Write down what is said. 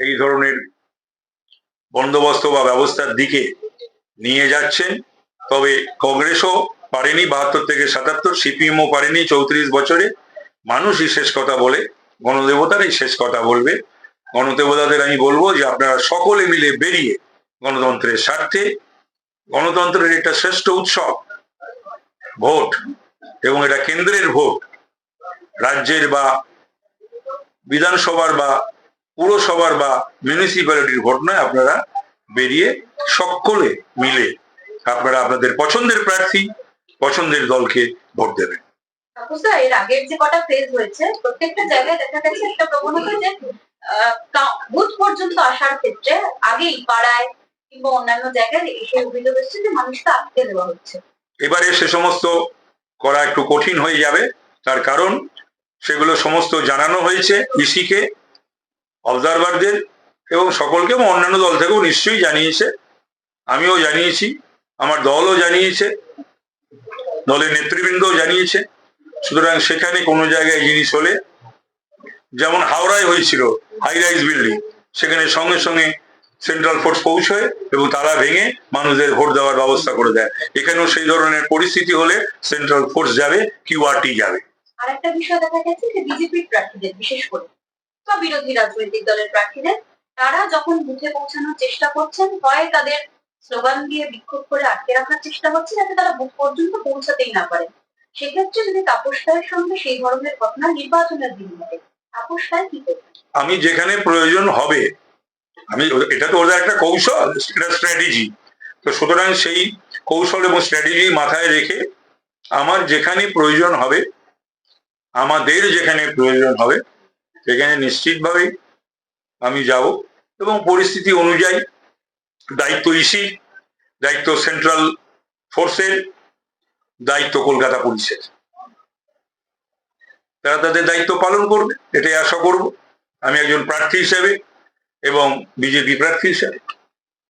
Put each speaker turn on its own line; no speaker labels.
এই ধরনের বন্দোবস্ত বা ব্যবস্থার দিকে নিয়ে যাচ্ছেন। তবে কংগ্রেসও পারেনি, বাহাত্তর থেকে সাতাত্তর, সিপিএমও পারেনি চৌত্রিশ বছরে। মানুষই শেষ কথা বলে, গণদেবতারাই শেষ কথা বলবে। গণদেবতাদের আমি বলব যে আপনারা সকলে মিলে বেরিয়ে গণতন্ত্রের স্বার্থে, গণতন্ত্রের একটা শ্রেষ্ঠ উৎসব, ভোট, এবং এটা কেন্দ্রের ভোট। রাজ্যের বা বিধানসভার বা পুরসভার বা মিউনিসিপ্যালিটির ভোট নয় আপনারা বেরিয়ে সকলে মিলে আপনারা আপনাদের পছন্দের প্রার্থী পছন্দের দলকে ভোট দেবেন।
এর আগের যে কটা ফেজ হয়েছে প্রত্যেকটা জায়গায় দেখা গেছে একটা প্রবণতা যে বুথ পর্যন্ত আসার ক্ষেত্রে আগেই পাড়ায় কিংবা অন্যান্য জায়গায় এসে অভিযোগ এসছে যে মানুষকে আটকে দেওয়া হচ্ছে।
এবারে সে সমস্ত করা একটু কঠিন হয়ে যাবে তার কারণ সেগুলো সমস্ত জানানো হয়েছে ইসিকে। অবজারভারদের এবং সকলকে এবং অন্যান্য দল থেকেও নিশ্চয়ই জানিয়েছে। আমিও জানিয়েছি, আমার দলও জানিয়েছে, দলের নেতৃবৃন্দও জানিয়েছে। সুতরাং সেখানে কোনো জায়গায় জিনিস হলে, যেমন হাওড়ায় হয়েছিল হাই রাইজ বিল্ডিং সেখানে সঙ্গে সঙ্গে সেন্ট্রাল ফোর্স পৌঁছয় এবং তারা ভেঙে মানুষদের ভোট দেওয়ার ব্যবস্থা করে দেয়। এখানেও সেই ধরনের পরিস্থিতি হলে সেন্ট্রাল ফোর্স যাবে কিউআরটি যাবে।
আর একটা বিষয় দেখা গেছে যে বিজেপির প্রার্থীদের, বিশেষ করে বা বিরোধী রাজনৈতিক দলের প্রার্থীদের, তারা যখন বুথে পৌঁছানোর চেষ্টা করছেন, হয় তাদের স্লোগান দিয়ে বিক্ষোভ করে আটকে রাখার চেষ্টা হচ্ছে যাতে তারা বুথ পর্যন্ত পৌঁছাতেই না পারে। সেক্ষেত্রে যদি তাপস রায়ের সঙ্গে সেই ধরনের ঘটনা নির্বাচনের দিন ঘটে, তাপস রায় কি করবে
আমি যেখানে প্রয়োজন হবে, আমি এটা তো ওদের একটা কৌশল, এটা স্ট্র্যাটেজি তো সুতরাং সেই কৌশল এবং স্ট্র্যাটেজি মাথায় রেখে আমার যেখানে প্রয়োজন হবে, আমাদের যেখানে প্রয়োজন হবে সেখানে নিশ্চিতভাবেই আমি যাব এবং পরিস্থিতি অনুযায়ী দায়িত্ব ইসি দায়িত্ব সেন্ট্রাল ফোর্সের দায়িত্ব কলকাতা পুলিশের। তারা তাদের দায়িত্ব পালন করবে, এটাই আশা করব। আমি একজন প্রার্থী হিসেবে এবং বিজেপি প্রার্থী হিসেবে।